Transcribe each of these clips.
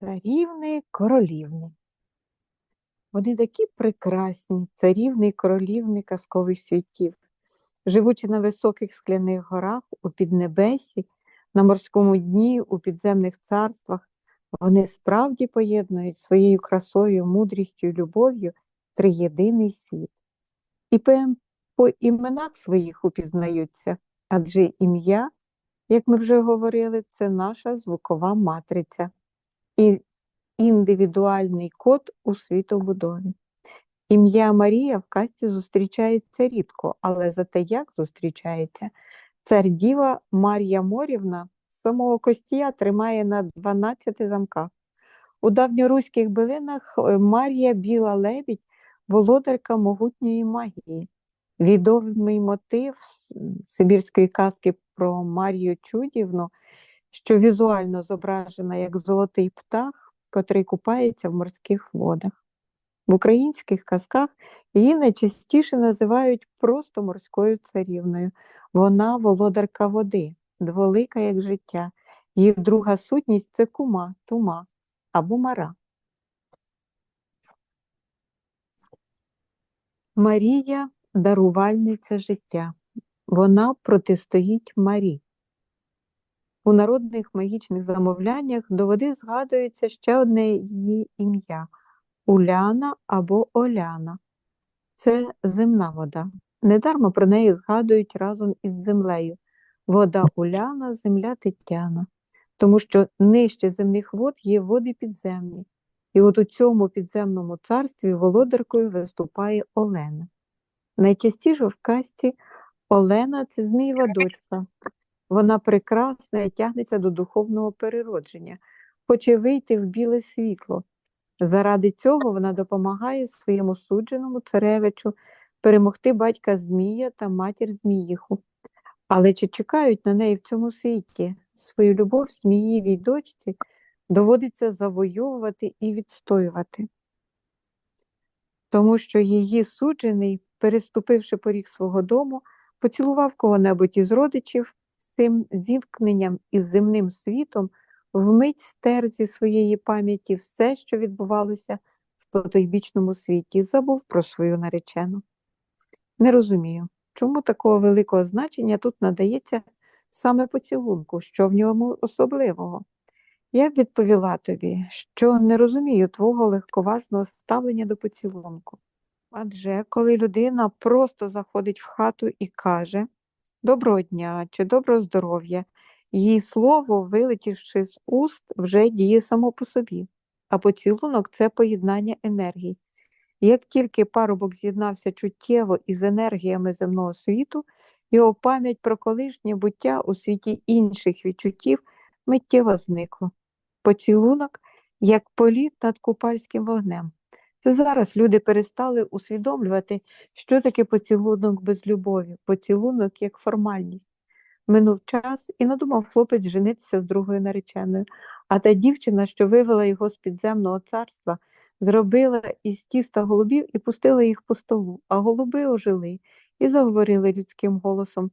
Царівни, королівни. Вони такі прекрасні, царівни і королівни казкових світів. Живучи на високих скляних горах, у піднебесі, на морському дні, у підземних царствах, вони справді поєднують своєю красою, мудрістю і любов'ю триєдиний світ. І по, іменах своїх упізнаються, адже ім'я, як ми вже говорили, це наша звукова матриця і індивідуальний код у світобудові. Ім'я Марія в казці зустрічається рідко, але зате як зустрічається. Цар Діва Мар'я Морівна самого Костія тримає на 12 замках. У давньоруських билинах е, Мар'я Біла Лебідь володарка могутньої магії. Відомий мотив сибірської казки про Марію Чудівну, що візуально зображена як золотий птах, котрий купається в морських водах. В українських казках її найчастіше називають просто морською царівною. Вона володарка води, дволика як життя. Її друга сутність це кума, тума або мара. Марія дарувальниця життя. Вона протистоїть Марі. У народних магічних замовляннях до води згадується ще одне її ім'я Уляна або Оляна. Це земна вода. Недармо про неї згадують разом із землею. Вода Уляна, земля Тетяна. Тому що нижче земних вод є води підземні. І от у цьому підземному царстві володаркою виступає Олена. Найчастіше в касті Олена це Змієва дочка. Вона прекрасна і тягнеться до духовного переродження, хоче вийти в біле світло. Заради цього вона допомагає своєму судженому царевичу перемогти батька Змія та матір Зміїху. Але чи чекають на неї в цьому світі? Свою любов Зміївій дочці доводиться завойовувати і відстоювати. Тому що її суджений, переступивши поріг свого дому, поцілував кого-небудь із родичів з цим зіткненням із земним світом, вмить стер зі своєї пам'яті все, що відбувалося в потойбічному світі, забув про свою наречену. Не розумію, чому такого великого значення тут надається саме поцілунку, що в ньому особливого. Я б відповіла тобі, що не розумію твого легковажного ставлення до поцілунку. Адже коли людина просто заходить в хату і каже доброго дня чи доброго здоров'я, її слово, вилетівши з уст, вже діє само по собі, а поцілунок це поєднання енергій. Як тільки парубок з'єднався чуттєво із енергіями земного світу, його пам'ять про колишнє буття у світі інших відчуттів миттєво зникло. Поцілунок як політ над купальським вогнем. Це зараз люди перестали усвідомлювати, що таке поцілунок без любові, поцілунок як формальність. Минув час і надумав хлопець женитися з другою нареченою, а та дівчина, що вивела його з підземного царства, зробила із тіста голубів і пустила їх по столу, а голуби ожили і заговорили людським голосом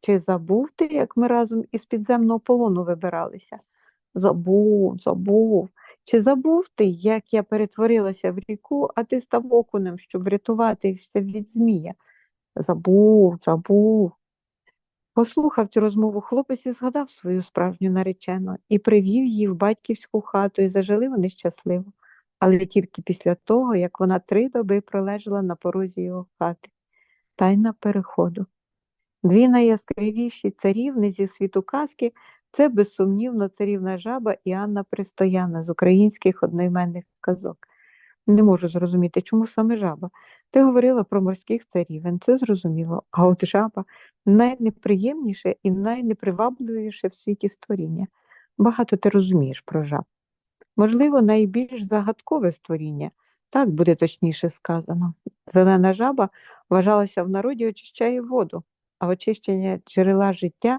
Чи забув ти, як ми разом із підземного полону вибиралися? Забув, забув. Чи забув ти, як я перетворилася в ріку, а ти став окунем, щоб врятуватися від Змія? Забув, забув. Послухав цю розмову хлопець і згадав свою справжню наречену і привів її в батьківську хату, і зажили вони щасливо, але тільки після того, як вона три доби пролежала на порозі його хати. Тайна переходу. Дві найяскравіші царівни зі світу казки це безсумнівно царівна жаба і Анна Пристояна з українських одноіменних казок. Не можу зрозуміти, чому саме жаба. Ти говорила про морських царівен, це зрозуміло, а от жаба найнеприємніше і найнепривабливіше в світі створіння. Багато ти розумієш про жаб. Можливо, найбільш загадкове створіння, так буде точніше сказано. Зелена жаба вважалася в народі очищає воду, а очищення джерела життя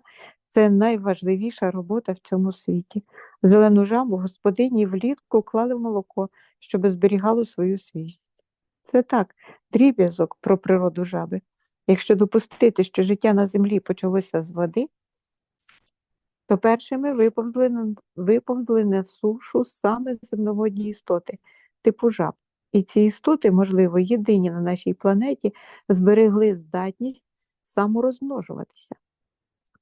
це найважливіша робота в цьому світі. Зелену жабу господині влітку клали в молоко, щоб зберігало свою свіжість. Це так, дріб'язок про природу жаби. Якщо допустити, що життя на землі почалося з води, то першими виповзли виповзли на сушу саме земноводні істоти, типу жаб. І ці істоти, можливо, єдині на нашій планеті, зберегли здатність саморозмножуватися.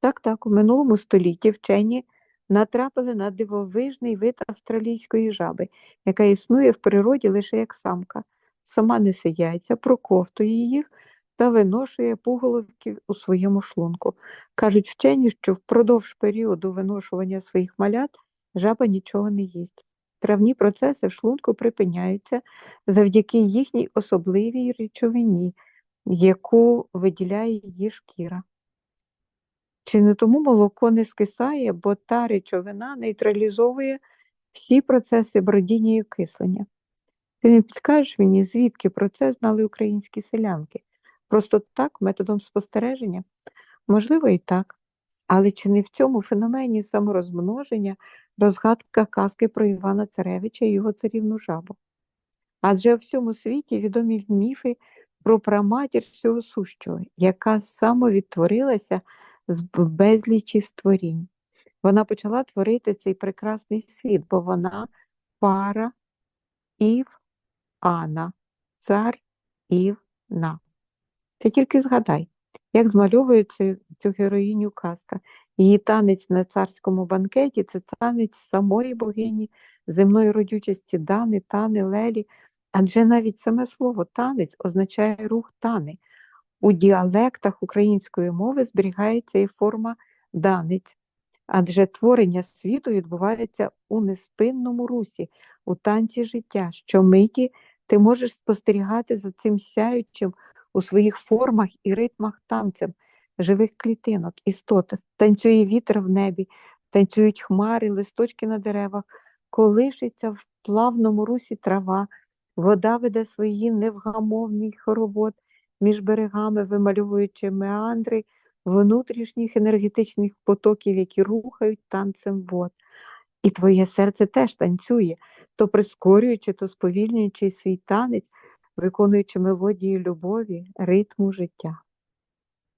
Так, так, у минулому столітті вчені натрапили на дивовижний вид австралійської жаби, яка існує в природі лише як самка. Сама несе яйця, проковтує їх та виношує пуголовки у своєму шлунку. Кажуть вчені, що впродовж періоду виношування своїх малят жаба нічого не їсть. Травні процеси в шлунку припиняються завдяки їхній особливій речовині, яку виділяє її шкіра. Чи не тому молоко не скисає, бо та речовина нейтралізовує всі процеси бродіння і окислення. Ти не підкажеш мені, звідки про це знали українські селянки? Просто так, методом спостереження? Можливо, і так. Але чи не в цьому феномені саморозмноження розгадка казки про Івана Царевича і його царівну жабу? Адже у всьому світі відомі міфи про праматір всього сущого, яка самовідтворилася з безлічі створінь. Вона почала творити цей прекрасний світ, бо вона пара Ів Ана, цар Івна. Ти тільки згадай, як змальовується цю героїню казка. Її танець на царському банкеті це танець самої богині, земної родючості Дани, Тани, Лелі. Адже навіть саме слово танець означає рух тани. У діалектах української мови зберігається і форма данець, адже творення світу відбувається у неспинному русі, у танці життя. Щомиті ти можеш спостерігати за цим сяючим у своїх формах і ритмах танцем живих клітинок, істот, танцює вітер в небі, танцюють хмари, листочки на деревах, колишиться в плавному русі трава, вода веде свої невгамовний хоровод між берегами, вимальовуючи меандри внутрішніх енергетичних потоків, які рухають танцем вод. І твоє серце теж танцює, то прискорюючи, то сповільнюючи свій танець, виконуючи мелодію любові, ритму життя.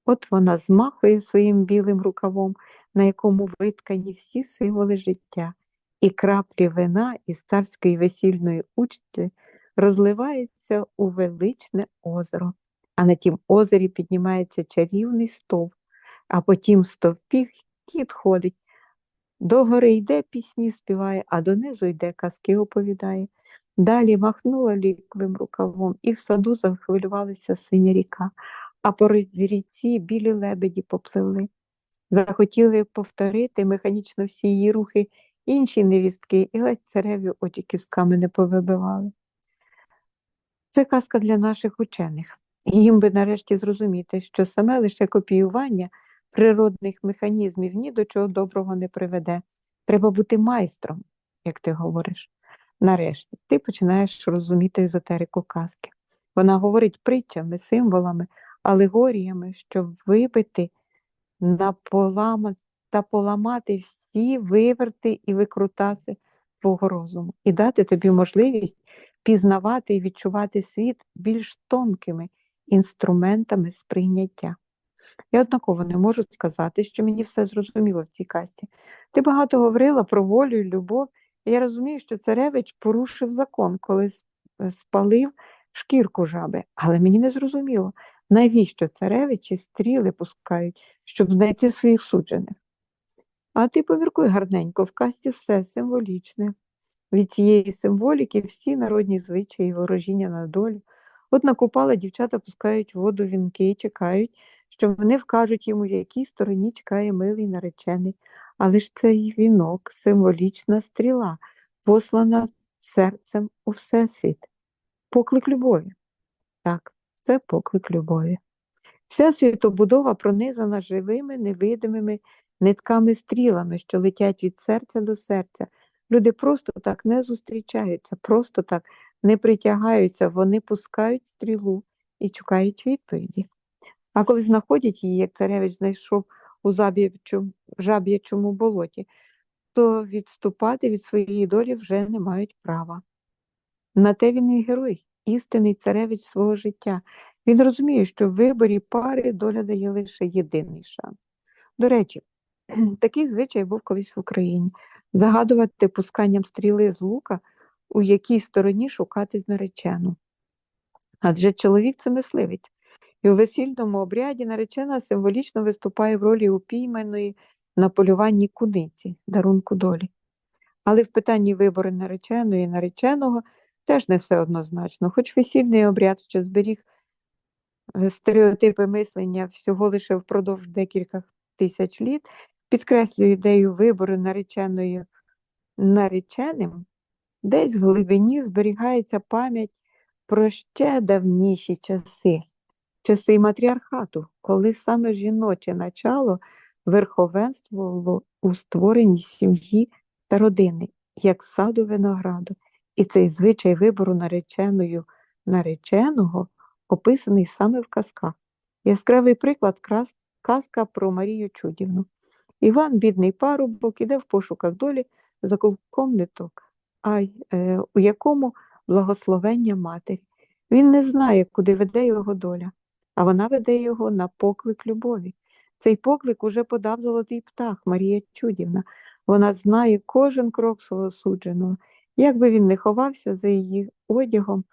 От вона змахує своїм білим рукавом, на якому виткані всі символи життя, і краплі вина із царської весільної учти розливаються у величне озеро, а на тім озері піднімається чарівний стовп, а по тім стовпі кіт ходить. До гори йде пісні співає, а донизу йде казки оповідає. Далі махнула ліковим рукавом, і в саду захвилювалася синя ріка, а по ріці білі лебеді попливли. Захотіли повторити механічно всі її рухи інші невістки, і ледь цареві очі кістками не повибивали. Це казка для наших учених. Їм би нарешті зрозуміти, що саме лише копіювання природних механізмів ні до чого доброго не приведе. Треба бути майстром, як ти говориш. Нарешті ти починаєш розуміти езотерику казки. Вона говорить притчами, символами, алегоріями, щоб вибити та поламати всі виверти і викрутаси твого розуму, і дати тобі можливість пізнавати і відчувати світ більш тонкими інструментами сприйняття. Я однаково не можу сказати, що мені все зрозуміло в цій касті. Ти багато говорила про волю і любов, і я розумію, що царевич порушив закон, коли спалив шкірку жаби, але мені не зрозуміло, навіщо царевичі стріли пускають, щоб знайти своїх суджених. А ти поміркуй гарненько, в касті все символічне. Від цієї символіки всі народні звичаї, ворожіння на долю. От на купала дівчата пускають воду вінки чекають, що вони вкажуть йому, в якій стороні чекає милий наречений. Але ж цей вінок, символічна стріла, послана серцем у Всесвіт. Поклик любові. Так, це поклик любові. Вся світобудова пронизана живими, невидимими нитками стрілами, що летять від серця до серця. Люди просто так не зустрічаються, просто так не притягаються, вони пускають стрілу і чекають відповіді. А коли знаходять її, як царевич знайшов у жаб'ячому болоті, то відступати від своєї долі вже не мають права. На те він і герой, істинний царевич свого життя. Він розуміє, що в виборі пари доля дає лише єдиний шанс. До речі, Такий звичай був колись в Україні загадувати пусканням стріли з лука, у якій стороні шукати наречену. Адже чоловік це мисливець, і у весільному обряді наречена символічно виступає в ролі упійманої на полюванні куниці, дарунку долі. Але в питанні вибору нареченої і нареченого теж не все однозначно, хоч весільний обряд, що зберіг е, стереотипи мислення всього лише впродовж декілька тисяч літ, підкреслює ідею вибору нареченої нареченим, десь в глибині зберігається пам'ять про ще давніші часи, часи матріархату, коли саме жіноче начало верховенствувало у створенні сім'ї та родини, як саду винограду, і цей звичай вибору нареченою нареченого описаний саме в казках. Яскравий приклад казка про Марію Чудівну. Іван, бідний парубок, іде в пошуках долі за кулком ниток, а й, е, у якому благословення матері. Він не знає, куди веде його доля, а вона веде його на поклик любові. Цей поклик уже подав золотий птах Марія Чудівна. Вона знає кожен крок свого судженого. Як би він не ховався за її одягом,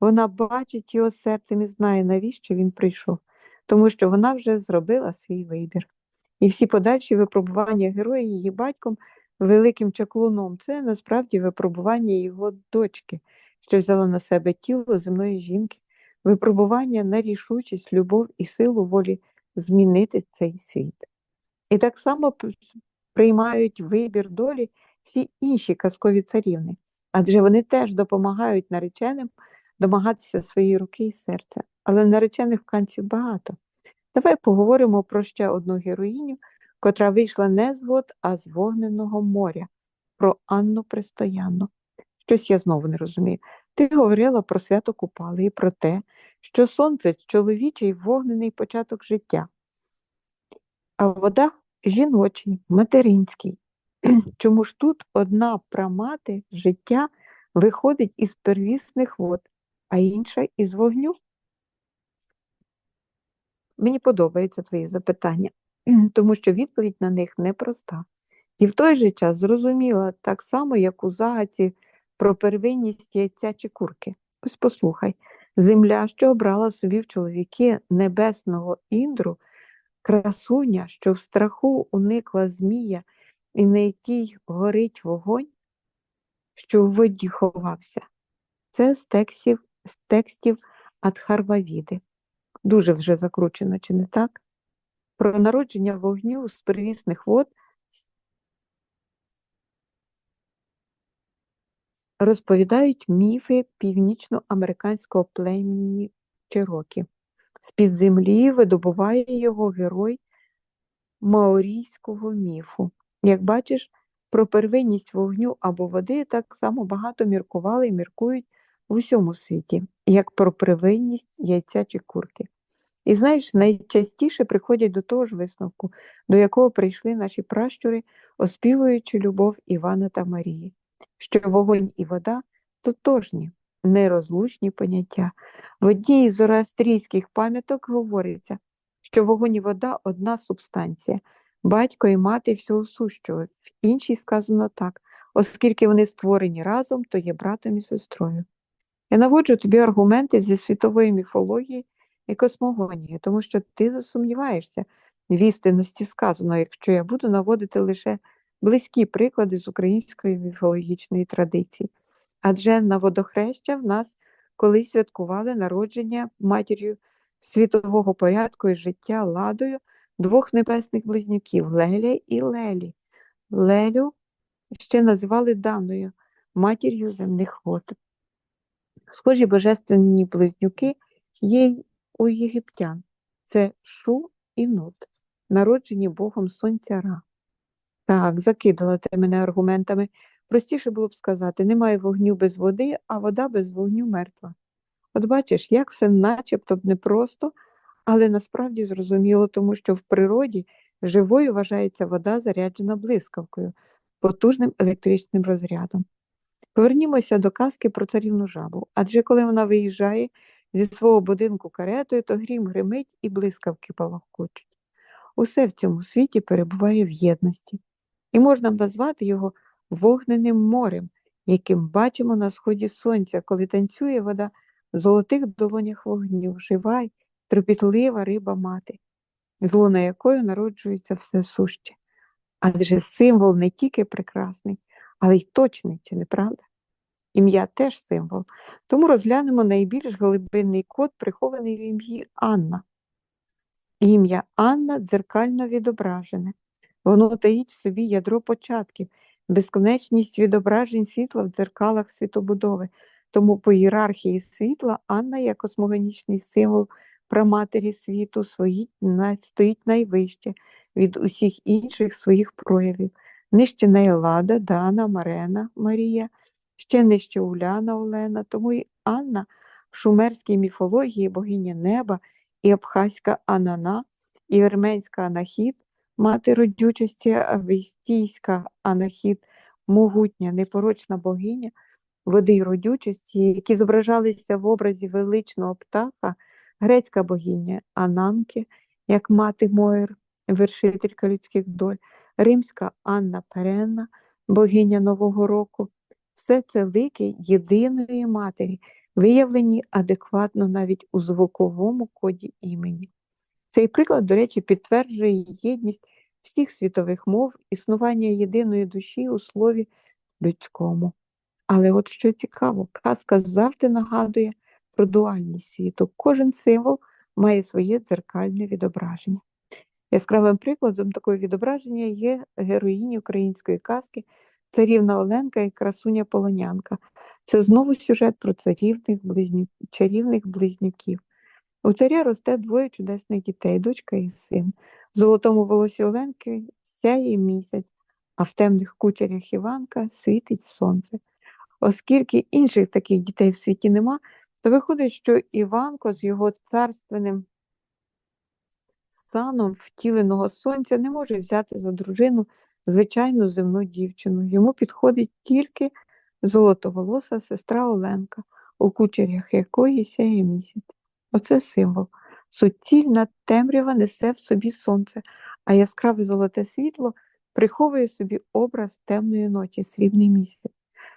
вона бачить його серцем і знає, навіщо він прийшов, тому що вона вже зробила свій вибір. І всі подальші випробування героя її батьком великим чаклуном це насправді випробування його дочки, що взяла на себе тіло земної жінки, випробування на рішучість, любов і силу волі змінити цей світ. І так само приймають вибір долі всі інші казкові царівни, адже вони теж допомагають нареченим домагатися своєї руки і серця. Але наречених в канців багато. Давай поговоримо про ще одну героїню, котра вийшла не з вод, а з вогненого моря, про Анну Пристоянну. Щось я знову не розумію. Ти говорила про свято Купали і про те, що сонце чоловічий вогнений початок життя, а вода жіночий, материнський. Чому ж тут одна прамати життя виходить із первісних вод, а інша із вогню? Мені подобаються твої запитання, тому що відповідь на них непроста. І в той же час зрозуміла так само, як у загадці про первинність яйця чи курки. Ось послухай, земля, що обрала собі в чоловіки небесного індру, красуня, що в страху уникла змія, і на якій горить вогонь, що у воді ховався. Це з текстів, з текстів Адхарвавіди. Дуже вже закручено, чи не так? Про народження вогню з первісних вод розповідають міфи північноамериканського племені Чирокі. З-під землі видобуває його герой маорійського міфу. Як бачиш, про первинність вогню або води так само багато міркували і міркують в усьому світі, як про первинність яйця чи курки. І знаєш, найчастіше приходять до того ж висновку, до якого прийшли наші пращури, оспівуючи любов Івана та Марії, що вогонь і вода тотожні, нерозлучні поняття. В одній із зороастрійських пам'яток говориться, що вогонь і вода одна субстанція, батько і мати всього сущого. В іншій сказано так, оскільки вони створені разом, то є братом і сестрою. Я наводжу тобі аргументи зі світової міфології і космогонії, тому що ти засумніваєшся в істинності сказаного, якщо я буду наводити лише близькі приклади з української міфологічної традиції. Адже на водохреща в нас колись святкували народження матір'ю світового порядку і життя ладою двох небесних близнюків Леля і Лелі. Лелю ще називали Даною, матір'ю земних вод. Схожі божественні близнюки є у єгиптян. Це Шу і Нут, народжені Богом Сонця Ра. Так, закидала ти мене аргументами. Простіше було б сказати, немає вогню без води, а вода без вогню мертва. От бачиш, як все начебто б непросто, але насправді зрозуміло, тому що в природі живою вважається вода, заряджена блискавкою, потужним електричним розрядом. Повернімося до казки про царівну жабу, адже коли вона виїжджає зі свого будинку каретою, то грім гримить і блискавки палахкочуть. Усе в цьому світі перебуває в єдності, і можна назвати його вогненим морем, яким бачимо на сході сонця, коли танцює вода в золотих долонях вогню, жива й тропітлива риба мати, з луна якою народжується все суще. Адже символ не тільки прекрасний, але й точний, чи не правда? Ім'я теж символ. Тому розглянемо найбільш глибинний код, прихований в ім'ї Анна. Ім'я Анна дзеркально відображене. Воно таїть в собі ядро початків, безконечність відображень світла в дзеркалах світобудови. Тому по ієрархії світла Анна, як космогонічний символ праматері світу, стоїть, найвище від усіх інших своїх проявів. Нижче неї Дана, Марена, Марія, ще нижче Уляна Олена, тому і Анна в шумерській міфології богиня неба і абхазька Анана, і вірменська Анахід, мати родючості, авістійська Анахід, могутня, непорочна богиня води й родючості, які зображалися в образі величного птаха, грецька богиня Ананки, як мати Моїр, вершителька людських доль, римська Анна Перенна, богиня Нового року. Все це лики єдиної матері, виявлені адекватно навіть у звуковому коді імені. Цей приклад, до речі, підтверджує єдність всіх світових мов, існування єдиної душі у слові людському. Але от що цікаво, казка завжди нагадує про дуальність світу. Кожен символ має своє дзеркальне відображення. Яскравим прикладом такого відображення є героїні української казки царівна Оленка і красуня Полонянка. Це знову сюжет про царівних близню... чарівних близнюків. У царя росте двоє чудесних дітей, дочка і син. В золотому волосі Оленки сяє місяць, а в темних кучерях Іванка світить сонце. Оскільки інших таких дітей в світі нема, то виходить, що Іванко з його царственним саном втіленого сонця не може взяти за дружину звичайну земну дівчину. Йому підходить тільки золотоволоса сестра Оленка, у кучерях якої сяє місяць. Оце символ. Суцільна темрява несе в собі сонце, а яскраве золоте світло приховує собі образ темної ночі, срібний місяць.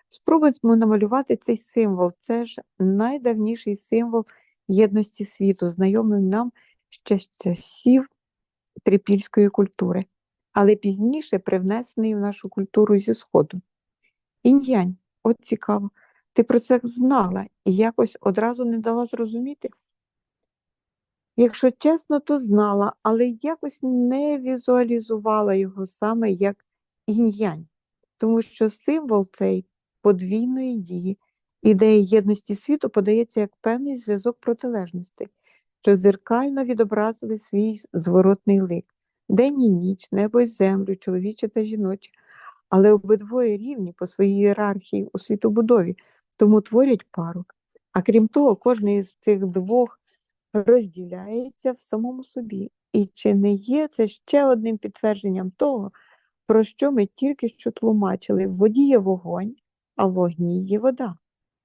Спробуємо намалювати цей символ. Це ж найдавніший символ єдності світу, знайомий нам ще з часів трипільської культури, але пізніше привнесений в нашу культуру зі Сходу. Інь-янь, от цікаво, ти про це знала і якось одразу не дала зрозуміти? Якщо чесно, то знала, але якось не візуалізувала його саме як інь-янь, тому що символ цей подвійної дії, ідея єдності світу подається як певний зв'язок протилежностей, що дзеркально відобразили свій зворотний лик, день і ніч, небо й землю, чоловіче та жіноче, але обидвоє рівні по своїй ієрархії у світобудові, тому творять пару. А крім того, кожний з цих двох розділяється в самому собі. І чи не є це ще одним підтвердженням того, про що ми тільки що тлумачили? В воді є вогонь, а в вогні є вода.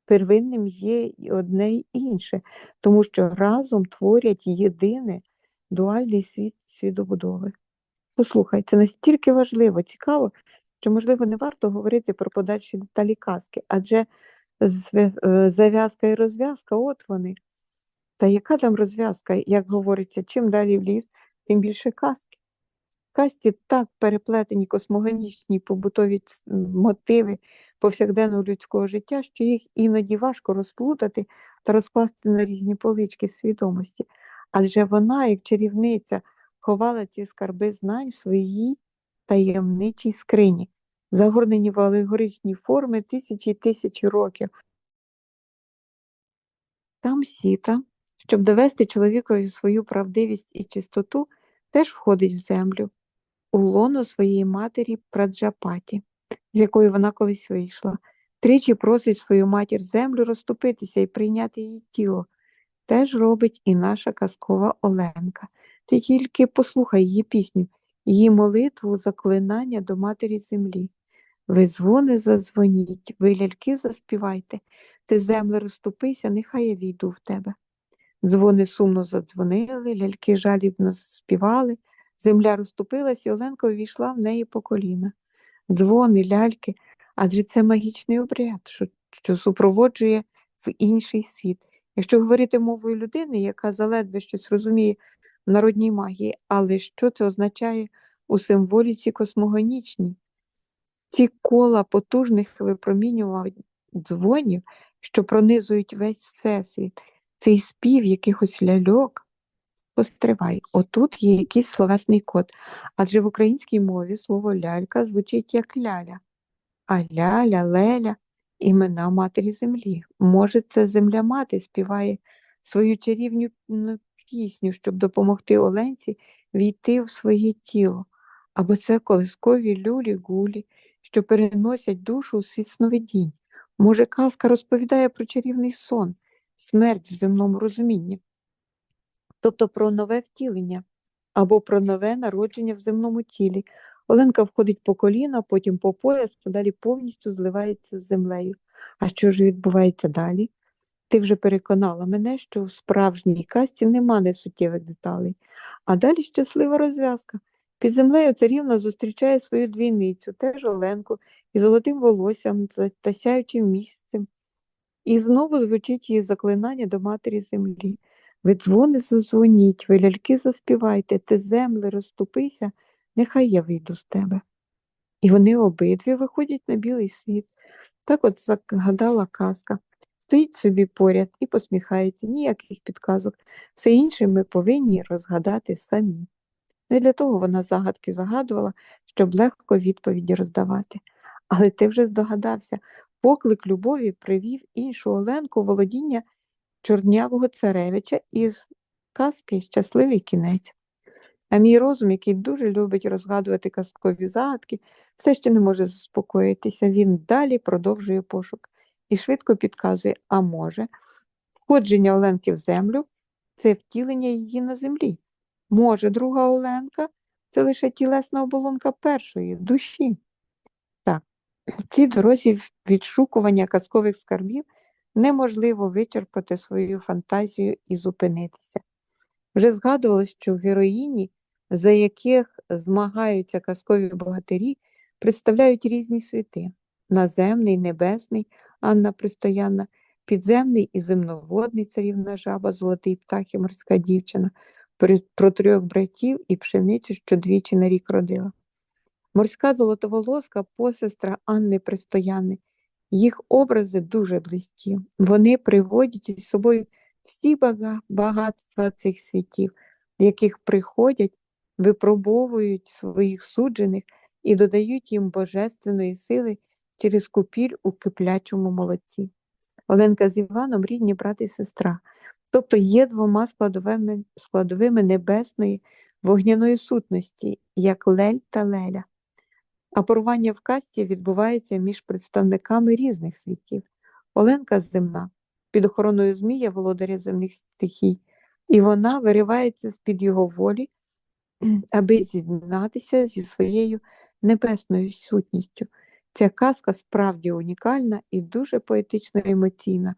Первинним є і одне й інше, тому що разом творять єдине дуальний світ свідобудови. Послухай, це настільки важливо, цікаво, що, можливо, не варто говорити про подальші деталі казки, адже е, зав'язка і розв'язка от вони. Та яка там розв'язка, як говориться, чим далі в ліс, тим більше казки. В казці так переплетені космогонічні побутові мотиви повсякденного людського життя, що їх іноді важко розплутати та розкласти на різні полички свідомості. Адже вона, як чарівниця, ховала ці скарби знань в своїй таємничій скрині, загорнені в алегоричні форми тисячі й тисячі років. Там сіта, щоб довести чоловікові свою правдивість і чистоту, теж входить в землю, у лоно своєї матері Праджапаті, з якої вона колись вийшла. Тричі просить свою матір землю розступитися і прийняти її тіло. Теж робить і наша казкова Оленка. Ти тільки послухай її пісню, її молитву, заклинання до матері землі. Ви дзвони задзвоніть, ви ляльки заспівайте, ти земле розступися, нехай я війду в тебе. Дзвони сумно задзвонили, ляльки жалібно співали, Земля розступилась, і Оленка увійшла в неї по коліна. Дзвони, ляльки, адже це магічний обряд, що, що супроводжує в інший світ. Якщо говорити мовою людини, яка заледве щось розуміє в народній магії, але що це означає у символіці космогонічній? Ці кола потужних випромінювань дзвонів, що пронизують весь всесвіт, цей спів якихось ляльок. Постривай, отут є якийсь словесний код, адже в українській мові слово лялька звучить як ляля, а ляля, леля імена матері землі. Може, це земля мати співає свою чарівну пісню, щоб допомогти Оленці війти в своє тіло, або це колискові люлі-гулі, що переносять душу у світ сновидінь. Може, казка розповідає про чарівний сон, смерть в земному розумінні, тобто про нове втілення або про нове народження в земному тілі. Оленка входить по коліна, потім по пояс, а далі повністю зливається з землею. А що ж відбувається далі? Ти вже переконала мене, що в справжній казці нема несуттєвих деталей. А далі щаслива розв'язка. Під землею царівна зустрічає свою двійницю, теж Оленку, із золотим волоссям та- сяючим місяцем. І знову звучить її заклинання до матері землі. Ви дзвони задзвоніть, ви ляльки заспівайте, ти земле розступися, нехай я вийду з тебе. І вони обидві виходять на білий світ. Так от загадала казка. Стоїть собі поряд і посміхається, ніяких підказок. Все інше ми повинні розгадати самі. Не для того вона загадки загадувала, щоб легко відповіді роздавати. Але ти вже здогадався, поклик любові привів іншу Оленку володіння чорнявого царевича із казки Щасливий кінець. А мій розум, який дуже любить розгадувати казкові загадки, все ще не може заспокоїтися. Він далі продовжує пошук і швидко підказує, а може, входження Оленки в землю це втілення її на землі. Може, друга Оленка це лише тілесна оболонка першої душі. Так, в цій дорозі відшукування казкових скарбів неможливо вичерпати свою фантазію і зупинитися. Вже згадувалось, що героїні, за яких змагаються казкові богатирі, представляють різні світи: наземний, небесний, Анна Пристоянна, підземний і земноводний царівна жаба, золотий птах і морська дівчина, про- трьох братів і пшеницю, що двічі на рік родила. Морська золотоволоска посестра Анни Пристояни. Їх образи дуже близькі. Вони приводять із собою всі багатства цих світів, в яких приходять, випробовують своїх суджених і додають їм божественної сили через купіль у киплячому молоці. Оленка з Іваном рідні брат і сестра, тобто є двома складовими, складовими небесної вогняної сутності, як лель та леля. А порування в касті відбувається між представниками різних світів. Оленка земна, під охороною Змія, володаря земних стихій, і вона виривається з-під його волі, аби з'єднатися зі своєю небесною сутністю. Ця казка справді унікальна і дуже поетично емоційна.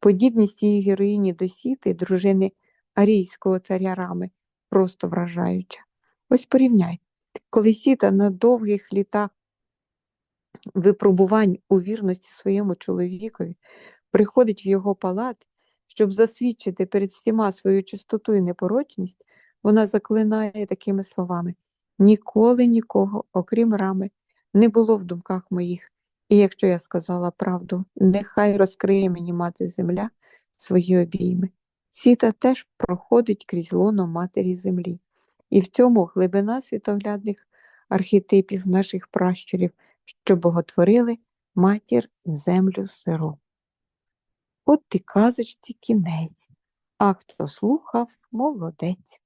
Подібність її героїні до Сіти, дружини арійського царя Рами, просто вражаюча. Ось порівняй, коли Сіта на довгих літах випробувань у вірності своєму чоловікові приходить в його палац, щоб засвідчити перед всіма свою чистоту і непорочність, вона заклинає такими словами: ніколи нікого, окрім рами, не було в думках моїх. І якщо я сказала правду, нехай розкриє мені мати земля свої обійми. Сіта теж проходить крізь лоно матері землі. І в цьому глибина світоглядних архетипів наших пращурів, що боготворили матір землю сиру. От і казочці кінець, а хто слухав, молодець.